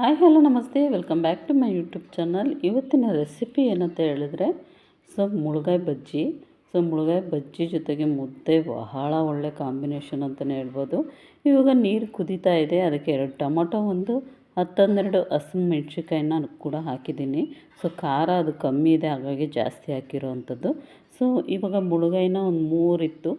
Hi, hello, ನಮಸ್ತೆ. Welcome back to my YouTube channel. ಇವತ್ತಿನ recipe ಏನಂತ ಹೇಳಿದ್ರೆ, ಸೊ, ಮುಳುಗಾಯಿ ಬಜ್ಜಿ. ಸೊ, ಮುಳುಗಾಯಿ ಬಜ್ಜಿ ಜೊತೆಗೆ ಮುದ್ದೆ ಬಹಳ ಒಳ್ಳೆ ಕಾಂಬಿನೇಷನ್ ಅಂತಲೇ ಹೇಳ್ಬೋದು. ಇವಾಗ ನೀರು ಕುದೀತಾ ಇದೆ. ಅದಕ್ಕೆ ಎರಡು ಟೊಮೊಟೊ, ಒಂದು ಹತ್ತೊಂದೆರಡು ಹಸಿಮೆಣ್ಸಿಕಾಯಿನ ಕೂಡ ಹಾಕಿದ್ದೀನಿ. ಸೊ, ಖಾರ ಅದು ಕಮ್ಮಿ ಇದೆ, ಹಾಗಾಗಿ ಜಾಸ್ತಿ ಹಾಕಿರೋ ಅಂಥದ್ದು ಸೊ, ಇವಾಗ ಮುಳುಗಾಯಿನ ಒಂದು ಮೂರಿತ್ತು.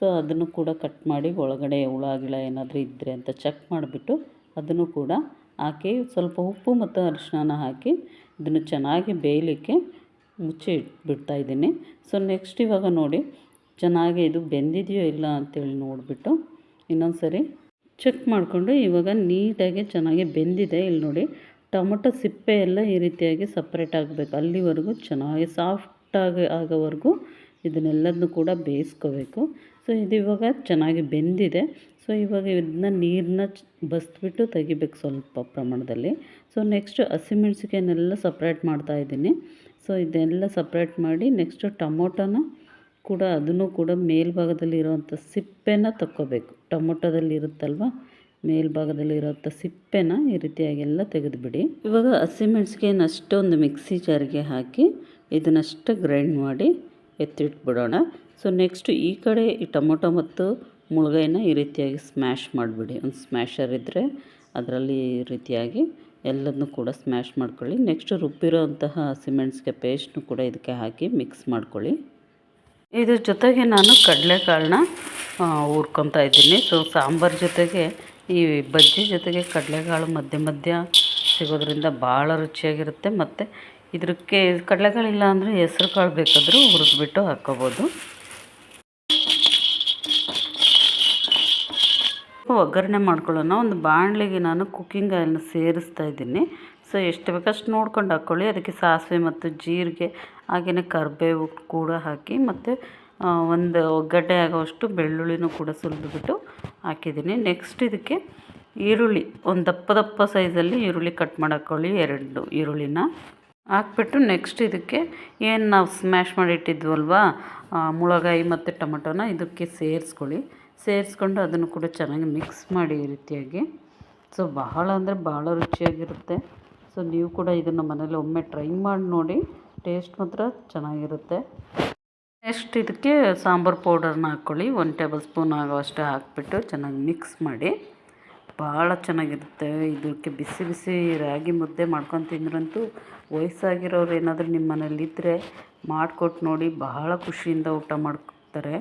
ಸೊ, ಅದನ್ನು ಕೂಡ ಕಟ್ ಮಾಡಿ ಒಳಗಡೆ ಹುಳ, ಗಿಳ ಏನಾದರೂ ಇದ್ದರೆ ಅಂತ ಚೆಕ್ ಮಾಡಿಬಿಟ್ಟು ಅದನ್ನು ಕೂಡ ಹಾಕಿ ಸ್ವಲ್ಪ ಉಪ್ಪು ಮತ್ತು ಅರಿಶಿನ ಹಾಕಿ ಇದನ್ನು ಚೆನ್ನಾಗಿ ಬೇಯಲಿಕ್ಕೆ ಮುಚ್ಚಿ ಇಟ್ಬಿಡ್ತಾ ಇದ್ದೀನಿ. ಸೊ ನೆಕ್ಸ್ಟ್ ಇವಾಗ ನೋಡಿ ಚೆನ್ನಾಗಿ ಇದು ಬೆಂದಿದೆಯೋ ಇಲ್ಲ ಅಂತೇಳಿ ನೋಡಿಬಿಟ್ಟು ಇನ್ನೊಂದು ಸರಿ ಚೆಕ್ ಮಾಡಿಕೊಂಡು ಇವಾಗ ನೀಟಾಗಿ ಚೆನ್ನಾಗಿ ಬೆಂದಿದೆ. ಇಲ್ಲಿ ನೋಡಿ ಟೊಮೊಟೊ ಸಿಪ್ಪೆ ಎಲ್ಲ ಈ ರೀತಿಯಾಗಿ ಸಪ್ರೇಟ್ ಆಗಬೇಕು. ಅಲ್ಲಿವರೆಗೂ ಚೆನ್ನಾಗಿ ಸಾಫ್ಟಾಗಿ ಆಗೋವರೆಗೂ ಇದನ್ನೆಲ್ಲದನ್ನು ಕೂಡ ಬೇಯಿಸ್ಕೋಬೇಕು. ಸೊ ಇದು ಇವಾಗ ಚೆನ್ನಾಗಿ ಬೆಂದಿದೆ. ಸೊ ಇವಾಗ ಇದನ್ನ ನೀರನ್ನ ಬಸ್ಬಿಟ್ಟು ತೆಗಿಬೇಕು ಸ್ವಲ್ಪ ಪ್ರಮಾಣದಲ್ಲಿ. ಸೊ ನೆಕ್ಸ್ಟು ಹಸಿಮೆಣ್ಸಿಕಾಯನ್ನೆಲ್ಲ ಸಪ್ರೇಟ್ ಮಾಡ್ತಾಯಿದ್ದೀನಿ ಸೊ ಇದೆಲ್ಲ ಸಪ್ರೇಟ್ ಮಾಡಿ ನೆಕ್ಸ್ಟು ಟೊಮೊಟೊನ ಕೂಡ ಅದನ್ನು ಕೂಡ ಮೇಲ್ಭಾಗದಲ್ಲಿ ಇರೋವಂಥ ಸಿಪ್ಪೆನ ತಕ್ಕೋಬೇಕು. ಟೊಮೊಟೊದಲ್ಲಿ ಇರುತ್ತಲ್ವ? ಮೇಲ್ಭಾಗದಲ್ಲಿರೋಂಥ ಸಿಪ್ಪೆನ ಈ ರೀತಿಯಾಗಿ ಎಲ್ಲ ತೆಗೆದುಬಿಡಿ. ಇವಾಗ ಹಸಿಮೆಣ್ಸಿಕಾಯಿನ ಅಷ್ಟೊಂದು ಮಿಕ್ಸಿ ಜಾರಿಗೆ ಹಾಕಿ ಇದನ್ನಷ್ಟು ಗ್ರೈಂಡ್ ಮಾಡಿ ಎತ್ತಿಟ್ಬಿಡೋಣ. ಸೊ ನೆಕ್ಸ್ಟ್ ಈ ಕಡೆ ಈ ಟೊಮೊಟೊ ಮತ್ತು ಮುಳುಗೈನ ಈ ರೀತಿಯಾಗಿ ಸ್ಮ್ಯಾಶ್ ಮಾಡಿಬಿಡಿ. ಒಂದು ಸ್ಮ್ಯಾಶರ್ ಇದ್ದರೆ ಅದರಲ್ಲಿ ಈ ರೀತಿಯಾಗಿ ಎಲ್ಲದನ್ನು ಕೂಡ ಸ್ಮ್ಯಾಶ್ ಮಾಡ್ಕೊಳ್ಳಿ. ನೆಕ್ಸ್ಟ್ ರುಬ್ಬಿರೋ ಅಂತಹ ಪೇಸ್ಟ್ನು ಕೂಡ ಇದಕ್ಕೆ ಹಾಕಿ ಮಿಕ್ಸ್ ಮಾಡ್ಕೊಳ್ಳಿ. ಇದ್ರ ಜೊತೆಗೆ ನಾನು ಕಡಲೆಕಾಳನ್ನ ಹುರ್ಕೊತಾ ಇದ್ದೀನಿ. ಸೊ ಸಾಂಬಾರು ಜೊತೆಗೆ ಈ ಬಜ್ಜಿ ಜೊತೆಗೆ ಕಡಲೆಕಾಳು ಮಧ್ಯ ಮಧ್ಯ ಸಿಗೋದ್ರಿಂದ ಭಾಳ ರುಚಿಯಾಗಿರುತ್ತೆ. ಮತ್ತು ಇದಕ್ಕೆ ಕಡಲೆಕಾಳಿಲ್ಲ ಅಂದರೆ ಹೆಸ್ರು ಕಾಳು ಬೇಕಾದರೂ ಹುರಿದ್ಬಿಟ್ಟು ಹಾಕ್ಕೋಬೋದು. ಒಗ್ಗರಣೆ ಮಾಡ್ಕೊಳ್ಳೋಣ. ಒಂದು ಬಾಣಲಿಗೆ ನಾನು ಕುಕ್ಕಿಂಗ್ ಆಯಿಲ್ನ ಸೇರಿಸ್ತಾ ಇದ್ದೀನಿ. ಸೊ ಎಷ್ಟು ಬೇಕಷ್ಟು ನೋಡ್ಕೊಂಡು ಹಾಕ್ಕೊಳ್ಳಿ. ಅದಕ್ಕೆ ಸಾಸಿವೆ ಮತ್ತು ಜೀರಿಗೆ ಹಾಗೆಯೇ ಕರಿಬೇವು ಕೂಡ ಹಾಕಿ ಮತ್ತು ಒಂದು ಒಗ್ಗಡ್ಡೆ ಆಗೋವಷ್ಟು ಬೆಳ್ಳುಳ್ಳಿನೂ ಕೂಡ ಸುಲಿದ್ಬಿಟ್ಟು ಹಾಕಿದ್ದೀನಿ. ನೆಕ್ಸ್ಟ್ ಇದಕ್ಕೆ ಈರುಳ್ಳಿ. ಒಂದು ದಪ್ಪ ದಪ್ಪ ಸೈಜಲ್ಲಿ ಈರುಳ್ಳಿ ಕಟ್ ಮಾಡಿ ಹಾಕ್ಕೊಳ್ಳಿ. ಎರಡು ಈರುಳ್ಳಿನ. ಹಾಕ್ಬಿಟ್ಟು ನೆಕ್ಸ್ಟ್ ಇದಕ್ಕೆ ಏನು ನಾವು ಸ್ಮ್ಯಾಶ್ ಮಾಡಿಟ್ಟಿದ್ವಲ್ವ? ಮುಳಗಾಯಿ ಮತ್ತು ಟೊಮೊಟೊನ ಇದಕ್ಕೆ ಸೇರಿಸ್ಕೊಳ್ಳಿ. ಸೇರಿಸ್ಕೊಂಡು ಅದನ್ನು ಕೂಡ ಚೆನ್ನಾಗಿ ಮಿಕ್ಸ್ ಮಾಡಿ ಈ ರೀತಿಯಾಗಿ. ಸೊ ಬಹಳ ಅಂದರೆ ಭಾಳ ರುಚಿಯಾಗಿರುತ್ತೆ. ಸೊ ನೀವು ಕೂಡ ಇದನ್ನು ಮನೇಲಿ ಒಮ್ಮೆ ಟ್ರೈ ಮಾಡಿ ನೋಡಿ ಟೇಸ್ಟ್ ಮಾತ್ರ ಚೆನ್ನಾಗಿರುತ್ತೆ. ನೆಕ್ಸ್ಟ್ ಇದಕ್ಕೆ ಸಾಂಬಾರು ಪೌಡರ್ನ ಹಾಕ್ಕೊಳ್ಳಿ. ಒಂದು ಟೇಬಲ್ ಸ್ಪೂನ್ ಆಗೋ ಅಷ್ಟೇ ಹಾಕಿಬಿಟ್ಟು ಚೆನ್ನಾಗಿ ಮಿಕ್ಸ್ ಮಾಡಿ. ಭಾಳ ಚೆನ್ನಾಗಿರುತ್ತೆ. ಇದಕ್ಕೆ ಬಿಸಿ ಬಿಸಿ ರಾಗಿ ಮುದ್ದೆ ಮಾಡ್ಕೊಂಡು ತಿಂದ್ರಂತೂ ವಯಸ್ಸಾಗಿರೋರು ಏನಾದರೂ ನಿಮ್ಮ ಮನೇಲಿದ್ದರೆ ಮಾಡಿಕೊಟ್ಟು ನೋಡಿ ಬಹಳ ಖುಷಿಯಿಂದ ಊಟ ಮಾಡ್ತಾರೆ.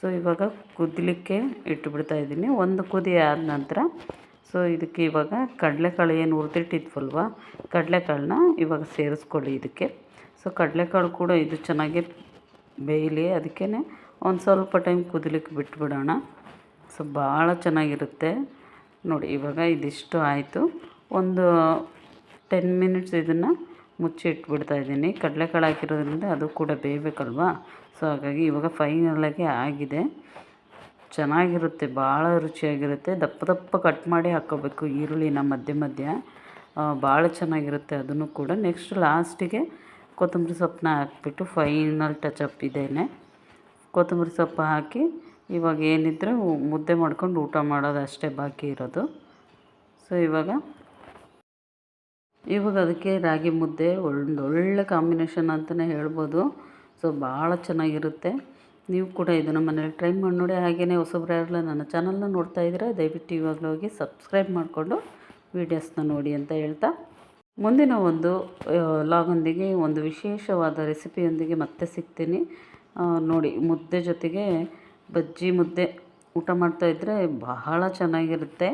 ಸೊ, ಇವಾಗ ಕುದಲಿಕ್ಕೆ ಇಟ್ಟುಬಿಡ್ತಾ ಇದ್ದೀನಿ. ಒಂದು ಕುದಿ ಆದ ನಂತರ ಸೊ, ಇದಕ್ಕೆ ಇವಾಗ ಕಡಲೆಕಾಳು ಏನು ಉರಿದಿಟ್ಟಿದ್ವಲ್ವ ಕಡಲೆಕಾಳನ್ನ ಇವಾಗ ಸೇರಿಸ್ಕೊಳ್ಳಿ ಇದಕ್ಕೆ. ಸೊ, ಕಡಲೆಕಾಳು ಕೂಡ ಇದು ಚೆನ್ನಾಗಿ ಬೇಯಲಿ ಅದಕ್ಕೇ ಒಂದು ಸ್ವಲ್ಪ ಟೈಮ್ ಕುದಿಲಿಕ್ಕೆ ಬಿಟ್ಬಿಡೋಣ. ಸೊ ಭಾಳ ಚೆನ್ನಾಗಿರುತ್ತೆ. ನೋಡಿ, ಇವಾಗ ಇದಿಷ್ಟು ಆಯಿತು. ಒಂದು ಟೆನ್ ಮಿನಿಟ್ಸ್ ಇದನ್ನು ಮುಚ್ಚಿ ಇಟ್ಬಿಡ್ತಾ ಇದ್ದೀನಿ. ಕಡಲೆಕಾಳು ಹಾಕಿರೋದ್ರಿಂದ ಅದು ಕೂಡ ಬೇಯಬೇಕಲ್ವಾ? ಸೊ ಹಾಗಾಗಿ ಇವಾಗ ಫೈನಲಾಗಿ ಆಗಿದೆ. ಚೆನ್ನಾಗಿರುತ್ತೆ, ಭಾಳ ರುಚಿಯಾಗಿರುತ್ತೆ. ದಪ್ಪ ದಪ್ಪ ಕಟ್ ಮಾಡಿ ಹಾಕ್ಕೋಬೇಕು ಈರುಳ್ಳಿನ ಮಧ್ಯ ಮಧ್ಯ. ಭಾಳ ಚೆನ್ನಾಗಿರುತ್ತೆ ಅದನ್ನು ಕೂಡ. ನೆಕ್ಸ್ಟ್ ಲಾಸ್ಟಿಗೆ ಕೊತ್ತಂಬರಿ ಸೊಪ್ಪನ್ನ ಹಾಕ್ಬಿಟ್ಟು ಫೈನಲ್ ಟಚಪ್ ಇದೇನೆ. ಕೊತ್ತಂಬರಿ ಸೊಪ್ಪು ಹಾಕಿ ಇವಾಗ ಏನಿದ್ರೆ ಮುದ್ದೆ ಮಾಡ್ಕೊಂಡು ಊಟ ಮಾಡೋದು ಅಷ್ಟೇ ಬಾಕಿ ಇರೋದು. ಸೊ ಇವಾಗ ಇವಾಗ ಅದಕ್ಕೆ ರಾಗಿ ಮುದ್ದೆ ಒಂದು ಒಳ್ಳೆ ಕಾಂಬಿನೇಷನ್ ಅಂತಲೇ ಹೇಳ್ಬೋದು. ಸೊ ಭಾಳ ಚೆನ್ನಾಗಿರುತ್ತೆ. ನೀವು ಕೂಡ ಇದನ್ನು ಮನೇಲಿ ಟ್ರೈ ಮಾಡಿ ನೋಡಿ. ಹಾಗೆಯೇ ಹೊಸಬ್ರು ಯಾರಲ್ಲ ನನ್ನ ಚಾನಲ್ನ ನೋಡ್ತಾ ಇದ್ದೀರಾ ದಯವಿಟ್ಟು ಇವಾಗಲೂ ಹೋಗಿ ಸಬ್ಸ್ಕ್ರೈಬ್ ಮಾಡಿಕೊಂಡು ವೀಡಿಯೋಸ್ನ ನೋಡಿ ಅಂತ ಹೇಳ್ತಾ. ಮುಂದಿನ ಒಂದು ಲಾಗೊಂದಿಗೆ ಒಂದು ವಿಶೇಷವಾದ ರೆಸಿಪಿಯೊಂದಿಗೆ ಮತ್ತೆ ಸಿಗ್ತೀನಿ. ನೋಡಿ, ಮುದ್ದೆ ಜೊತೆಗೆ ಬಜ್ಜಿ ಮುದ್ದೆ ಊಟ ಮಾಡ್ತಾಯಿದ್ರೆ ಬಹಳ ಚೆನ್ನಾಗಿರುತ್ತೆ.